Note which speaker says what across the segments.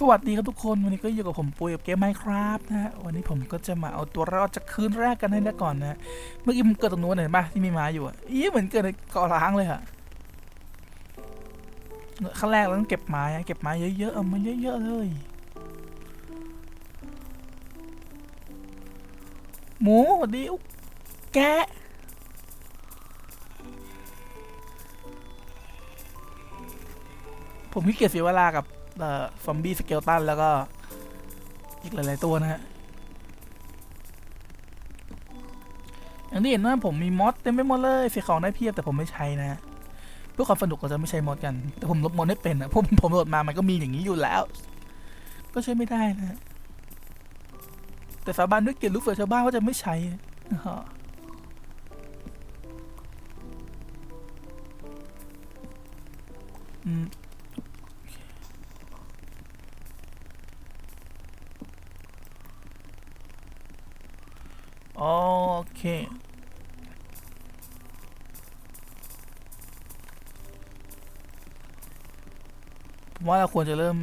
Speaker 1: สวัสดีครับทุกคนวันนี้ก็อยู่กับผมปุยกับเกมไมครับนะฮะวันนี้ผมก็จะมาเอาตัวรอดจากคืนแรกกันให้ได้ก่อนนะเมื่อกี้ผมเกิดตรงนู้นเห็นปะที่มีม้าอยู่อะอีเหมือนเกิดในเกาะล้างเลยอะขั้นแรกเราต้องเก็บไม้เก็บไม้เยอะๆเอามาเยอะๆเลยหมูดีอุ๊ยแกะผมขี้เกียจเสียเวลากับ เอ่อซอมบี้สเกลตันแล้วก็ อีกหลาย ๆ ตัวนะฮะอย่างที่เห็นว่าผมมีมอดเต็มไปหมดเลยเสียของได้เพียบแต่ผมไม่ใช้นะเพื่อความสนุกเราจะไม่ใช้มอดกัน แต่ผมลบมอดไม่เป็นอะผมผมโหลดมามันก็มีอย่างนี้อยู่แล้ว ก็ใช้ไม่ได้นะแต่สาบานด้วยเกียรติลูกเสือชาวบ้านว่าจะไม่ใช้นะฮะอืม โอเค ผมว่าเราควรจะเริ่ม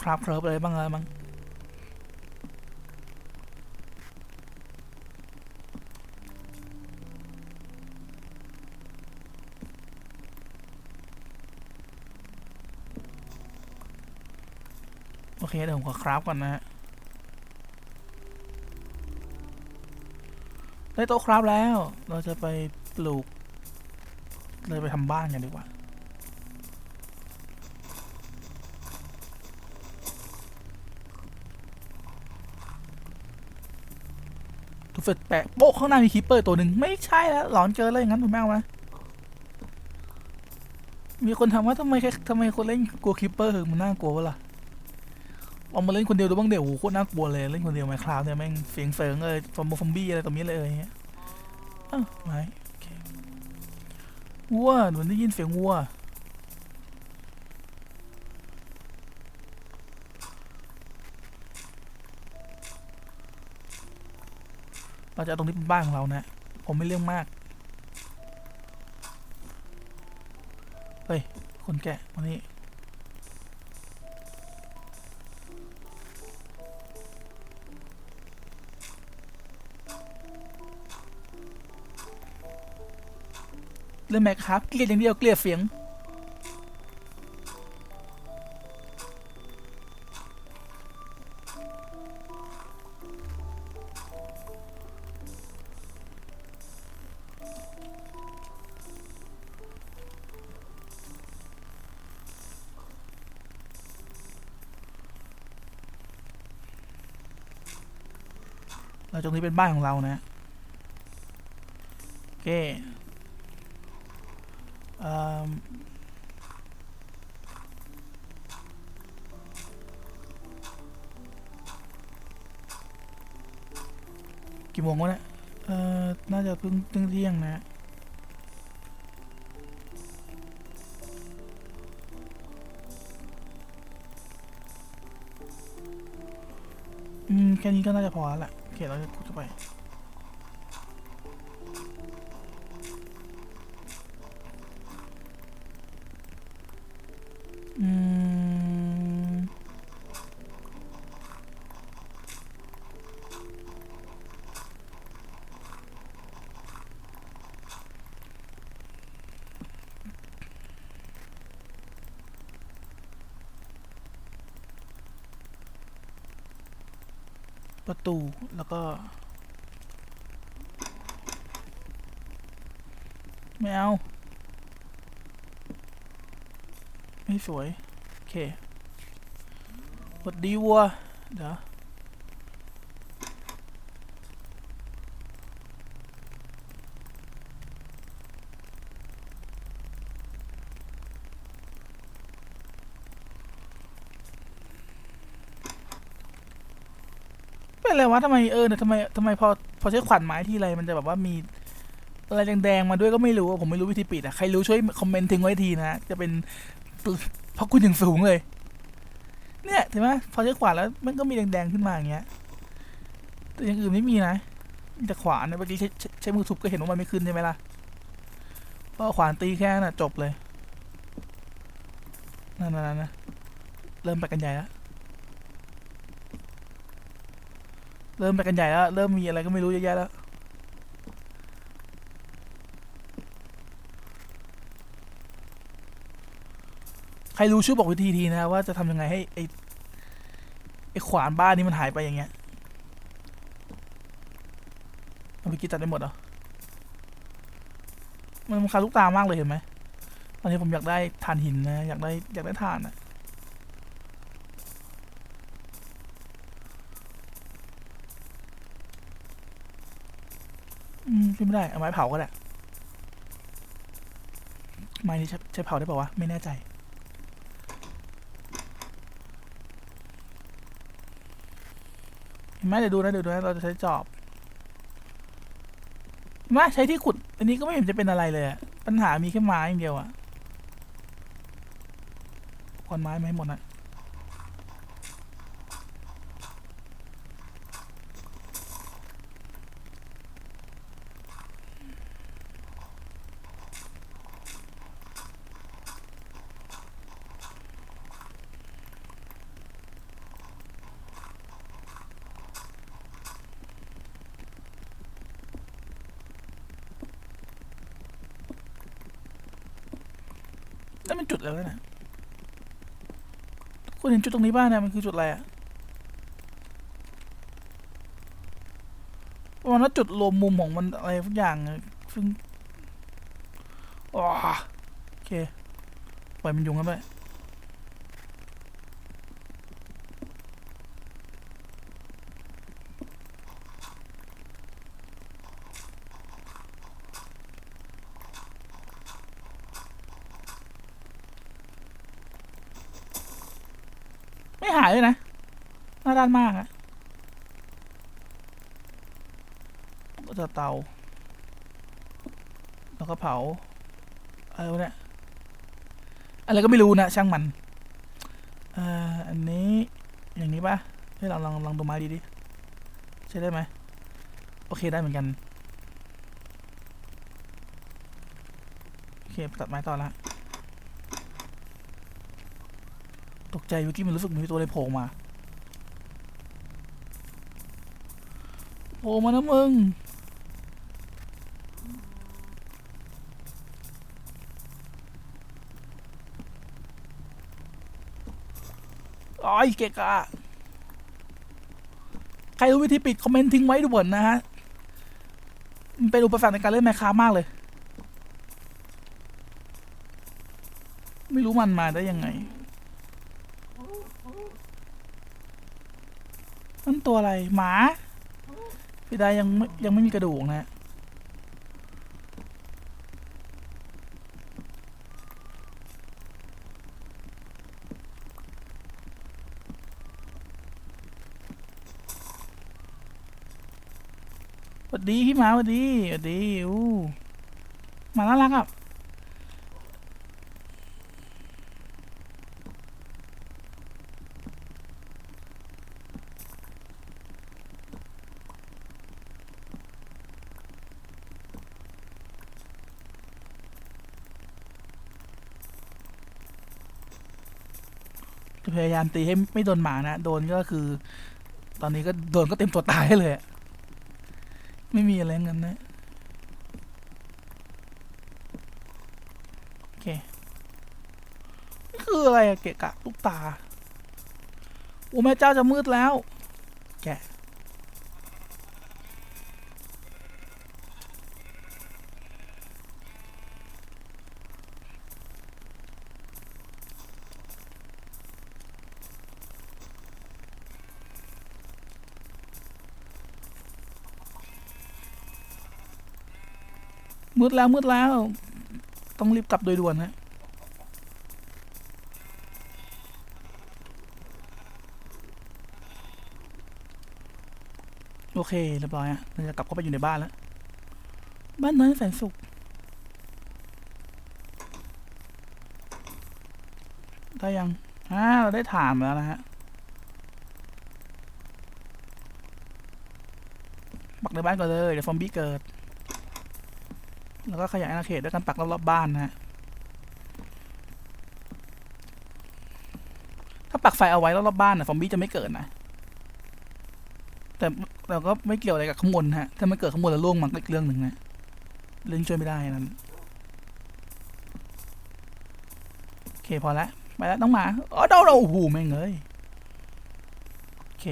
Speaker 1: คราฟเคิร์ฟอะไรบ้างแล้วมั้งโอเคเดี๋ยวผมขอคราฟก่อนนะฮะ ได้โต๊ะคราฟแล้ว เราจะไปปลูก เลยไปทำบ้านกันดีกว่าถูกเฟดแปะโป๊ะข้างหน้ามีคีปเปอร์ตัวหนึ่งไม่ใช่แล้ว หลอนเจอเลยอย่างนั้นถูกไหมเอามามีคนถามว่าทำไมทำไมคนเล่นกลัวคีปเปอร์มันน่ากลัววะล่ะ เอามาเล่นคนเดียวดูบ้างเดี๋ยวโอ้โหโคตรน่ากลัวเลยเล่นคนเดียวไมคราวเนี่ยแม่งเสียงเสิงเลยฟอมบฟอมบี้อะไรตรงนี้เลยอย่างเงี้ยอ้าวไม่โอเควัวหนูได้ยินเสียงวัวเราจะเอาตรงนี้เป็นบ้านของเรานะ ผมไม่เรื่องมาก เฮ้ย คนแกะวันนี้ เรื่องแม็กครับเกลียดอย่างเดียวเกลียดเสียงเราตรงนี้เป็นบ้านของเรานะโอเค กี่โมงวะเนี่ยเอ่อ น่าจะเพิ่งเที่ยงนะอืม แค่นี้ก็น่าจะพอแล้วแหละโอเคเราจะขุดไป ประตูแล้วก็ ไม่เอา ไม่สวย โอเคสวัสดีวัว เดี๋ยว อะไรวะทำไมเออเนี่ยทำไมทำไมพอพอใช้ขวานไม้ที่ไรมันจะแบบว่ามีอะไรแดงๆมาด้วยก็ไม่รู้ผมไม่รู้วิธีปิดอะใครรู้ช่วยคอมเมนต์ทิ้งไว้ทีนะจะเป็นเพราะคุณอย่างสูงเลย เนี่ยเห็นไหมพอใช้ขวานแล้วมันก็มีแดงๆขึ้นมาอย่างเงี้ยแต่อย่างอื่นไม่มีนะมีแต่ขวานนะเมื่อกี้ใช้ใช้มือทุบก็เห็นว่ามันไม่ขึ้นใช่ไหมล่ะเพราขวานตีแค่นั้นนะจบเลยนั่นๆๆนะเริ่มไปกันใหญ่แล้ว เริ่มไปกันใหญ่แล้ว เริ่มมีอะไรก็ไม่รู้เยอะแยะแล้ว ใครรู้ช่วยบอกวิธีทีนะว่าจะทำยังไงให้ไอ้ไอ้ขวานบ้านนี้มันหายไปอย่างเงี้ยเอาไปกินตัดได้หมดเหรอ มันมันคาลูกตามากเลยเห็นไหมตอนนี้ผมอยากได้ถ่านหินนะ อยากได้อยากได้ถ่านอะ ขึ้นไม่ได้ เอาไม้เผาก็ได้ไม้นี้ใช้เผาได้ป่าวะ ไม่แน่ใจ เห็นไหมเดี๋ยวดูนะเดี๋ยวดูนะเราจะใช้จอบเห็นไหมาใช้ที่ขุด อันนี้ก็ไม่เห็นจะเป็นอะไรเลยปัญหามีแค่ไม้อย่างเดียวอะคอนไม้มาให้หมดนะ นั่นมันจุดอะไรวะคุณเห็นจุดตรงนี้บ้างนะมันคือจุดอะไรอะประมาณว่าจุดรวมมุมของมันอะไรทุกอย่างอะซึ่งโอเค ปล่อยมันยุงกันไปายเลยนะหน้าด้านมากอะก็จะเตา แล้วก็เผาอะไรเนี่ยอะไรก็ไม่รู้นะช่างมันเอ่ออันนี้อย่างนี้ปะให้เราลองลองดูไม้ดีดิใช้ได้ไหมโอเคได้เหมือนกัน โอเคตัดไม้ต่อละ ตกใจเมื่อกี้มันรู้สึกมีตัวอะไรโผล่มาโผล่มานะมึงอ๋อยเกะกะใครรู้วิธีปิด คอมเมนต์ทิ้งไว้ดูบนนะฮะ มันเป็นอุปสรรคในการเล่นแมคคามากเลย ไม่รู้มันมาได้ยังไง นั่นตัวอะไร หมาพี่ดายังไม่ยังไม่มีกระดูกนะฮะสวัสดีพี่หมาสวัสดีสวัสดีอู้หมาน่ารักอะ พยายามตีให้ไม่โดนหมานะ โดนก็คือ ตอนนี้ก็โดนก็เต็มตัวตายเลย ไม่มีอะไรเงินนะ โอเคนี่คืออะไรอะเกะกะลูกตา โอ้แม่เจ้าจะมืดแล้ว แก มืดแล้วมืดแล้ว ต้องรีบกลับโดยด่วนฮะโอเคเรียบร้อยอะเราจะกลับเข้าไปอยู่ในบ้านแล้ว บ้านน้อยแสนสุข ได้ยังอ่าเราได้ถามแล้วนะฮะปักในบ้านก่อนเลย เดี๋ยวฟอมบี้เกิด แล้วก็ขยายอาณาเขตด้วยการปักรอบๆบ้านนะฮะถ้าปักไฟเอาไว้รอบๆบ้านนะซอมบี้จะไม่เกิดนะ แต่เราก็ไม่เกี่ยวอะไรกับข้างบนฮะ ถ้ามันเกิดข้างบนแล้วล่วงมันก็อีกเรื่องหนึ่งนะเรื่องช่วยไม่ได้นั้นโอเคพอละไปแล้วต้องมาอ๋อเดาเราโอ้โหแม่งเลยโอเค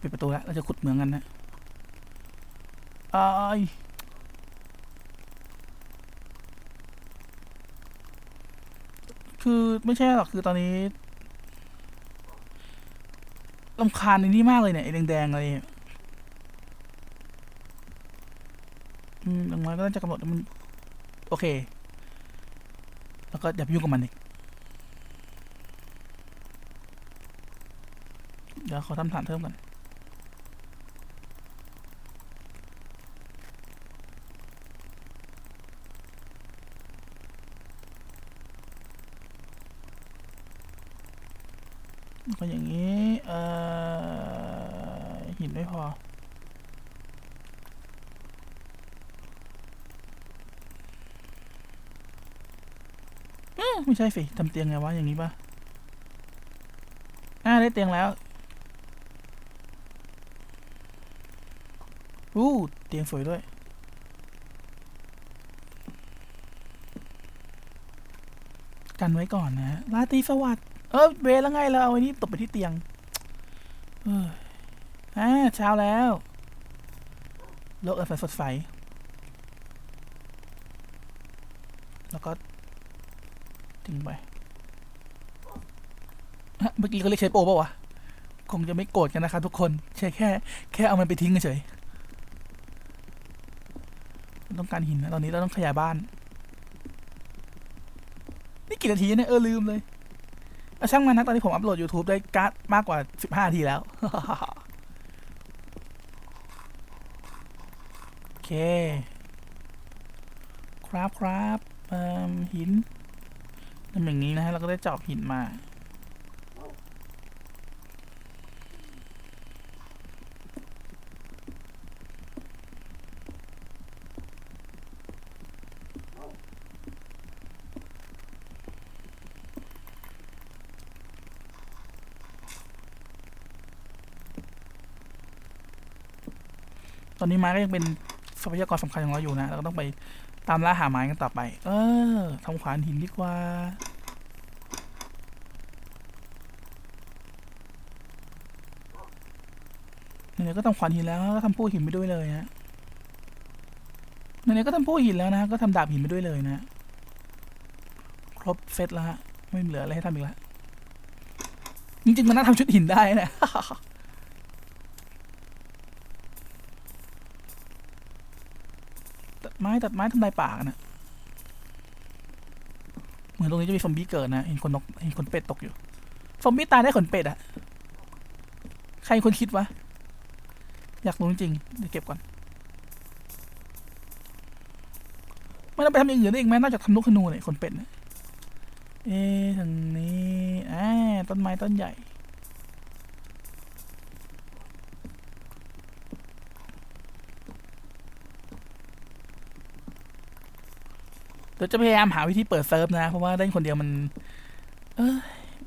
Speaker 1: ปิดประตูแล้วเราจะขุดเหมืองกันนะไอ้าย คือไม่ใช่หรอกคือตอนนี้ลำคาญในนี่มากเลยเนี่ยไอ้แดงๆอะไรเนี่ยอืมอย่างน้อยก็น่าจะกำหนดมัน โอเค แล้วก็อย่าไปยุ่งกับมันอีกเดี๋ยวขอทำฐานเพิ่มกัน ก็อย่างนี้ เอ่อ หินไม่พอ อืม ไม่ใช่สิทำเตียงไงวะ อย่างนี้ปะอ่าได้เตียงแล้ว อู้เตียงสวยด้วย กันไว้ก่อนนะราตีสวัสดิ์เออเวรแล้วไงเราเอาไอ้นี้ตบไปที่เตียงเอออ่าเช้าแล้ว โลกเออสดใส แล้วก็ ทิ้งไปฮะเมื่อกี้เขาเรียกเชฟโอป่าวะคงจะไม่โกรธกันนะครับทุกคนแค่แค่ แค่เอามันไปทิ้งเฉยต้องการหินนะตอนนี้เราต้องขยายบ้าน นี่กี่นาทีเนี่ยเออลืมเลยเอาช่างมันนะตอนนี้ผมอัพโหลด YouTube ได้การ์ดมากกว่า 15นาทีแล้ว โอเค ครับครับหิน ทำอย่างนี้นะฮะเราก็ได้เจอบหินมาตอนนี้ไม้ก็ยังเป็นทรัพยากรสำคัญของเราอยู่นะ เราก็ต้องไป ตามล่าหาไม้กันต่อไป เออทำขวานหินดีกว่า เนี่ยก็ทำขวานหินแล้วก็ทำปูหินไปด้วยเลยนะเนี่ยก็ทำปูหินแล้วนะ ก็ทำดาบหินไปด้วยเลยนะ ครบเซตแล้วฮะ ไม่เหลืออะไรให้ทำอีกแล้ว จริงๆมันน่าทำชุดหินได้นะ ตัดไม้ตัดไม้ทำลายป่ากันนะเหมือนตรงนี้จะมีซอมบี้เกิดนะเห็นคนนกเห็นคนเป็ดตกอยู่ซอมบี้ตายได้ขนเป็ดอะใครคนคิดวะ อยากรู้จริงเดี๋ยวเก็บก่อนไม่ต้องไปทำอย่างอื่นได้อีกไหมนอกจากทำนกขนูเนี่ยขนเป็ดเนี่ยเอ๊ะทางนี้อ่าต้นไม้ต้นใหญ่ ดี๋ยวจะพยายามหาวิธีเปิดเซิร์ฟนะ เพราะว่าเล่นคนเดียวมัน เออ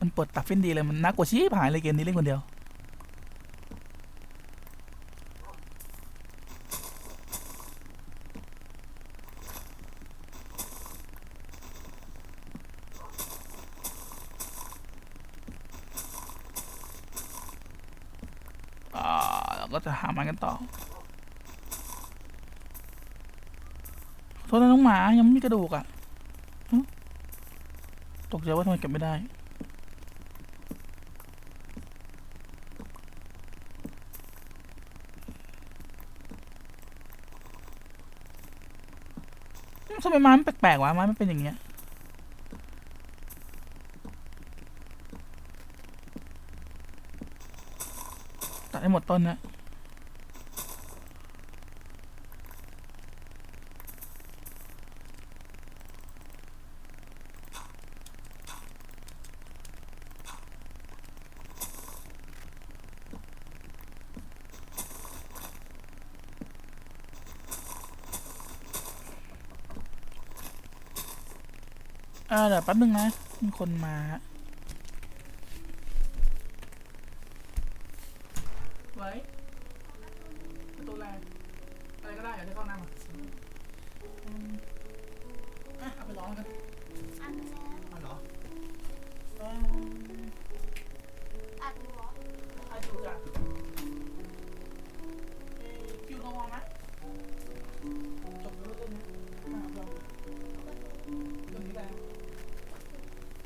Speaker 1: มันปวดตับฟินดีเลยมันน่ากลัวชี้ผายเลยเกมนี้เล่นคนเดียว อ่าเราก็จะหามันกันต่อ โท ษนะน้องหมายังไม่มีกระดูกอะตกใจว่าทำไมเก็บไม่ได้ ทำไมไม้มันแปลกๆวะไม้มันเป็นอย่างเงี้ยตัดให้หมดต้นนะ อ่าเดี๋ยวแป๊บนึงนะมีคนมาไว้ประตูแรงอะไรก็ได้อยากได้เข้าน้ำอะอะเอาไปร้องกันอัน
Speaker 2: นี้
Speaker 1: อ๋อเหรออ่าอัด
Speaker 2: หัว
Speaker 1: อาจุกอะเอ้ยฟิวลงไหมจบแล้วก็ไนะมาลองเรื่องนี้แหละ